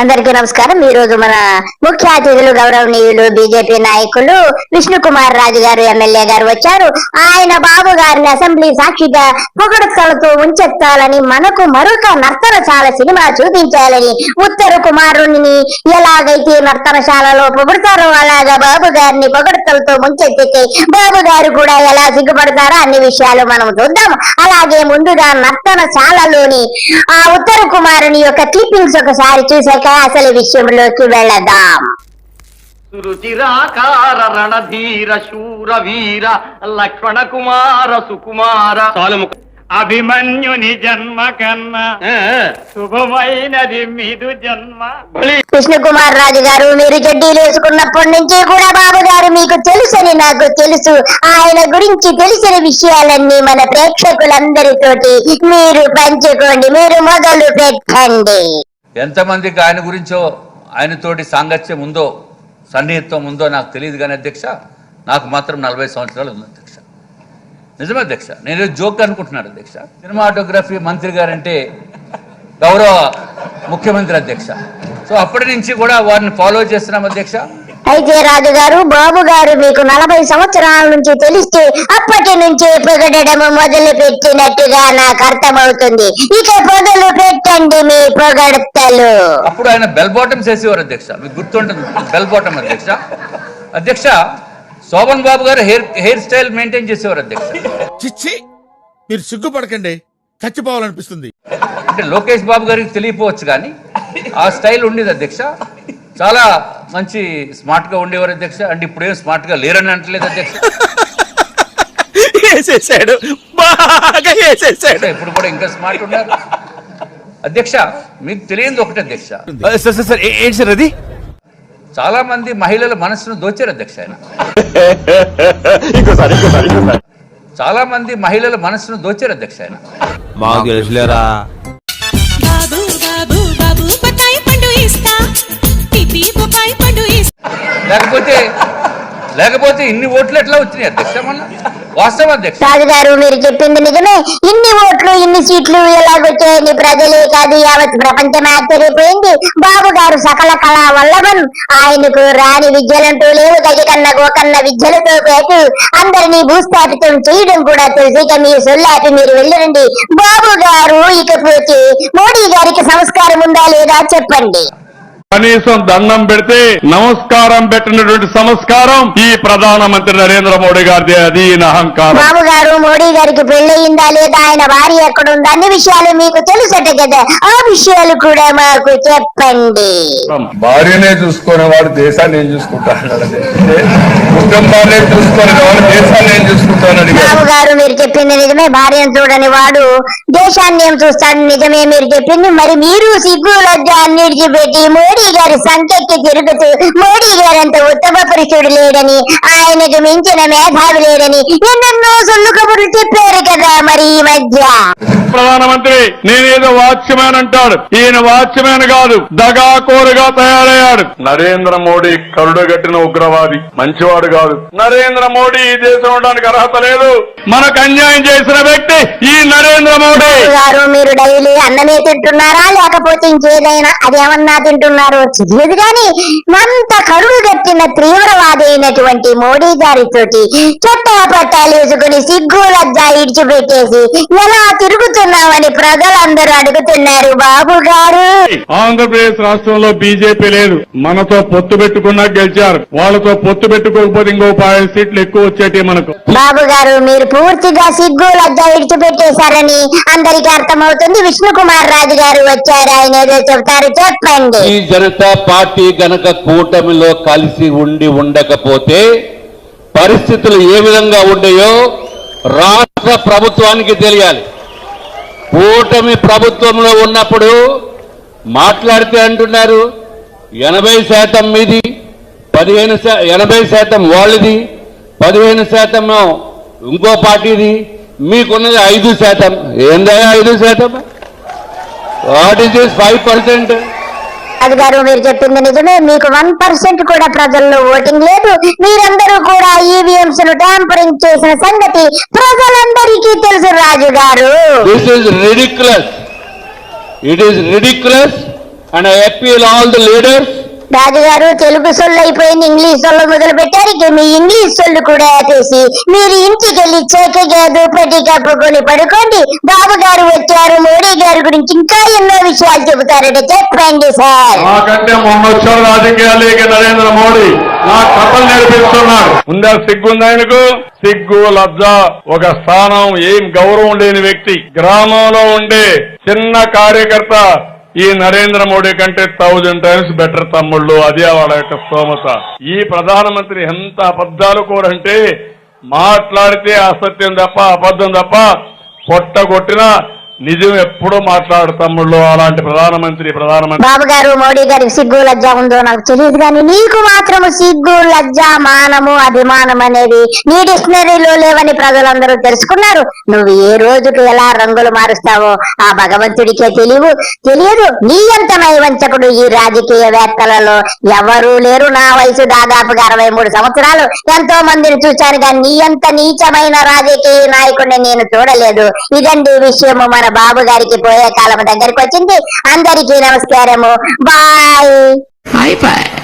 అందరికీ నమస్కారం. ఈ రోజు మన ముఖ్య అతిథులు గౌరవనీయులు బీజేపీ నాయకులు విష్ణు కుమార్ రాజు గారు ఎమ్మెల్యే గారు వచ్చారు. ఆయన బాబు గారిని అసెంబ్లీ సాక్షిగా పొగడతలతో ఉంచెత్తాలని మనకు మరొక నర్తనశాల సినిమా చూపించాలని ఉత్తర కుమారుని ఎలాగైతే నర్తనశాలలో పొగుడతారో అలాగా బాబు గారిని పొగడతలతో ముంచెత్తితే బాబు గారు కూడా ఎలా సిగ్గుపడతారో అన్ని విషయాలు మనం చూద్దాం. అలాగే ముందుగా నర్తనశాలలోని ఆ ఉత్తర కుమారుని యొక్క క్లిప్పింగ్స్ ఒకసారి చూసాక అసలు విషయంలోకి వెళదాం. సురుచిరాకార రణధీర శూర వీర లక్ష్మణ కుమార సుకుమార అభిమన్యుని జన్మ కన్నా. శుభమైనది మీదు జన్మ. విష్ణు కుమార్ రాజు గారు మీరు చెడ్డీలు వేసుకున్నప్పటి నుంచి కూడా బాబు గారు మీకు తెలుసని నాకు తెలుసు. ఆయన గురించి తెలిసిన విషయాలన్నీ మన ప్రేక్షకులందరితోటి మీరు పంచుకోండి మీరు మొదలు పెట్టండి. ఎంతమందికి ఆయన గురించో ఆయనతోటి సాంగత్యం ఉందో సన్నిహిత్వం ఉందో నాకు తెలియదు కానీ అధ్యక్ష నాకు మాత్రం నలభై సంవత్సరాలు ఉంది అధ్యక్ష. నిజమే అధ్యక్ష. నేను జోక్ అనుకుంటున్నాను అధ్యక్ష. సినిమాటోగ్రఫీ మంత్రి గారంటే గౌరవ ముఖ్యమంత్రి అధ్యక్ష. సో అప్పటి నుంచి కూడా వారిని ఫాలో చేస్తున్నాం అధ్యక్ష. అయితే రాజు గారు బాబు గారు మీకు నలభై సంవత్సరాల నుంచి తెలిస్తే అప్పటి నుంచి పొగడడం మొదలు పెట్టినట్టుగా నాకు అర్థమవుతుంది. ఇక మొదలు పెట్టండి మీ పొగడతలు. అప్పుడు ఆయన బెల్ బాటమ్స్ వేసేవారు అధ్యక్ష. మీకు గుర్తుంటుంది బెల్ బాటమ్ అధ్యక్ష. అధ్యక్ష శోభన్ బాబు గారు హెయిర్ హెయిర్ స్టైల్ మెయింటైన్ చేసేవారు అధ్యక్ష. చిచ్చి మీరు సిగ్గుపడకండి. చచ్చిపోవాలనిపిస్తుంది. అంటే లోకేష్ బాబు గారికి తెలియపోవచ్చు కానీ ఆ స్టైల్ ఉండేది అధ్యక్ష. చాలా మంచి స్మార్ట్గా ఉండేవారు అధ్యక్ష. అంటే ఇప్పుడేం స్మార్ట్గా లేరని అంటలేదు అధ్యక్ష. వేసేసాడు. బాగా వేసేసాడు. ఇప్పుడు కూడా ఇంకా స్మార్ట్ ఉన్నారు. అధ్యక్ష మీకు తెలియదు ఒకటి అధ్యక్ష. సార్ సార్ సార్ ఏంటి సార్ అది? చాలా మంది మహిళల మనసును దోచారు అధ్యక్ష ఆయన. చాలా మంది మహిళల మనసును దోచారు అధ్యక్ష ఆయన. మాకు తెలుసులేరా? లేకపోతే లేకపోతే ఇన్ని ఓట్లు ఎట్లా వచ్చినాయి అధ్యక్ష వాస్తవం అధ్యక్ష. గారు మీరు చెప్పింది నిజమే. ఇన్ని ఓట్లు ఇన్ని సీట్లు ఎలాగొచ్చాయని ప్రజలే కాదు యావత్ ప్రపంచం ఆశ్చర్యపోయింది. బాబు గారు సకల కళా వల్లభన్ ఆయనకు రాని విద్యలంటూ లేవు. గజ కన్న గోకన్న విద్యలతో పాటు అందరినీ భూస్థాపితం చేయడం కూడా తెలుసు. ఇక మీ సొల్లాపి మీరు వెళ్ళండి బాబు గారు ఇకపోతే మోడీ గారికి సంస్కారం ఉందా లేదా చెప్పండి. కనీసం దండం పెడితే నమస్కారం పెట్టినటువంటి సంస్కారం ఈ ప్రధానమంత్రి నరేంద్ర మోడీ గారిది. అది అహంకారం. బాబు గారు మోడీ గారికి పెళ్ళయిందా లేదా ఆయన భార్య ఎక్కడ ఉందా అన్ని విషయాలు మీకు తెలుసట కదా. ఆ విషయాలు కూడా మాకు చెప్పండి. భార్యనే చూసుకునే వాడు దేశాన్ని ఏం చూసుకుంటాడు కుటుంబాన్ని చూసుకునే వాడు దేశాన్ని ఏం చూసుకుంటాను బాబు గారు మీరు చెప్పింది నిజమే. భార్యను చూడని వాడు దేశాన్ని ఏం చూస్తాడు నిజమే మీరు చెప్పింది. మరి మీరు సిగ్గు లజ్జ అన్నిటికి పెట్టి మోడీ గారి సంఖ్యకి తిరుగుతూ మోడీ గారంత ఉత్తమ పురుషుడు లేడని ఆయనకు మించిన మేధావి లేడని ఎన్నెన్నో సొల్లు కబుర్లు చెప్పారు కదా మరి ఈ మధ్య. ప్రధానమంత్రి నేనేదో వాచ్యమ్యాన్ అంటాడు. ఈయన వాచ్యమ్యాన్ కాదు దగాకోరుగా తయారయ్యాడు. నరేంద్ర మోడీ కరుడుగట్టిన ఉగ్రవాది మంచివాడు కాదు. నరేంద్ర మోడీ ఈ దేశం ఉండడానికి అర్హత లేదు. మనకు అన్యాయం చేసిన వ్యక్తి ఈ నరేంద్ర మోడీ. గారు మీరు డైలీ అన్నమే తింటున్నారా? లేకపోతే ఇంకేదైనా అదేమన్నా తింటున్నారో? తెలియదు కానీ అంత కరుడు గట్టిన తీవ్రవాది అయినటువంటి మోడీ గారితోటి చట్టా పట్టాలు వేసుకుని సిగ్గు లజ్జ ఇడిచిపెట్టేసి ఎలా తిరుగుతున్నామని ప్రజలందరూ అడుగుతున్నారు బాబు గారు. ఆంధ్రప్రదేశ్ రాష్ట్రంలో బీజేపీ లేదు. మనతో పొత్తు పెట్టుకున్నా గెలిచారు. వాళ్ళతో పొత్తు పెట్టుకోకపోతే ఇంకో పాయ సీట్లు ఎక్కువ వచ్చేటి మనకు. బాబు గారు మీరు పూర్తిగా సిగ్గు లజ్జ విడిచిపెట్టేశారని అందరికీ అర్థమవుతుంది. విష్ణు కుమార్ రాజు గారు వచ్చారు. ఆయన ఏదో చెప్తారు. చెప్పండి. జనతా పార్టీ గనక కూటమిలో కలిసి ఉండి ఉండకపోతే పరిస్థితులు ఏ విధంగా ఉండేయో రాష్ట్ర ప్రభుత్వానికి తెలియాలి. కూటమి ప్రభుత్వంలో ఉన్నప్పుడు మాట్లాడితే అంటున్నారు ఎనభై శాతం మీది పదిహేను ఎనభై శాతం వాళ్ళది పదిహేను శాతం ఇంకో పార్టీది మీకున్నది ఐదు శాతం. ఏందా ఐదు శాతం? What is this five percent Raju garu మీరు చెప్పింది నిజమే. మీకు వన్ పర్సెంట్ కూడా ప్రజల్లో ఓటింగ్ లేదు. మీరందరూ కూడా ఈవీఎంస్ను ట్యాంపరింగ్ చేసిన సంగతి ప్రజలందరికీ తెలుసు Raju garu. This is ridiculous it is ridiculous and I appeal all the leaders రాజుగారు తెలుగు సొల్లు అయిపోయింది ఇంగ్లీష్ సొల్లు మొదలు పెట్టారు ఇక మీ ఇంగ్లీష్ సొల్లు కూడా ఆపేసి మీరు ఇంటికి వెళ్ళి చేకగా దుప్పటి కప్పుకొని పడుకోండి. బాబు గారు వచ్చారు మోడీ గారి గురించి ఇంకా ఎన్నో విషయాలు చెబుతారట. చెప్పండి సార్. నాకంటే మొన్న రాజకీయాలకి నరేంద్ర మోడీ నా కథలు నేర్పిస్తున్నాడు. ఉందా సిగ్గు ఉంది ఆయనకు? సిగ్గు లజ్జ ఒక స్థానం ఏం గౌరవం లేని వ్యక్తి. గ్రామంలో ఉండే చిన్న కార్యకర్త ఈ నరేంద్ర మోడీ కంటే థౌజండ్ టైమ్స్ బెటర్ తమ్ముళ్ళు అదే వాళ్ళ యొక్క స్తోమత. ఈ ప్రధానమంత్రి ఎంత అబద్ధాలు కోరంటే మాట్లాడితే అసత్యం తప్ప అబద్ధం తప్ప పొట్టగొట్టినా నిజం ఎప్పుడూ మాట్లాడు అలాంటి ప్రధానమంత్రి ప్రధానమంత్రి. బాబు గారు మోడీ గారికి సిగ్గు లజ్జ ఉందో నాకు తెలియదు కానీ నీకు మాత్రము సిగ్గు లజ్జ మానము అభిమానం అనేవి నీ డిక్షనరీలో లేవని ప్రజలందరూ తెలుసుకున్నారు. నువ్వు ఏ రోజుకు ఎలా రంగులు మారుస్తావో ఆ భగవంతుడికే తెలియవు. తెలియదు నీ అంత నైవంచకుడు ఈ రాజకీయవేత్తలలో ఎవరూ లేరు. నా వయసు దాదాపుగా అరవై మూడు సంవత్సరాలు. ఎంతో మందిని చూశాను కానీ నీ అంత నీచమైన రాజకీయ నాయకుడిని నేను చూడలేదు. ఇదండి విషయము మన బాబు గారికి పోయే కాలం దగ్గరికి వచ్చింది. అందరికీ నమస్కారము. బాయ్.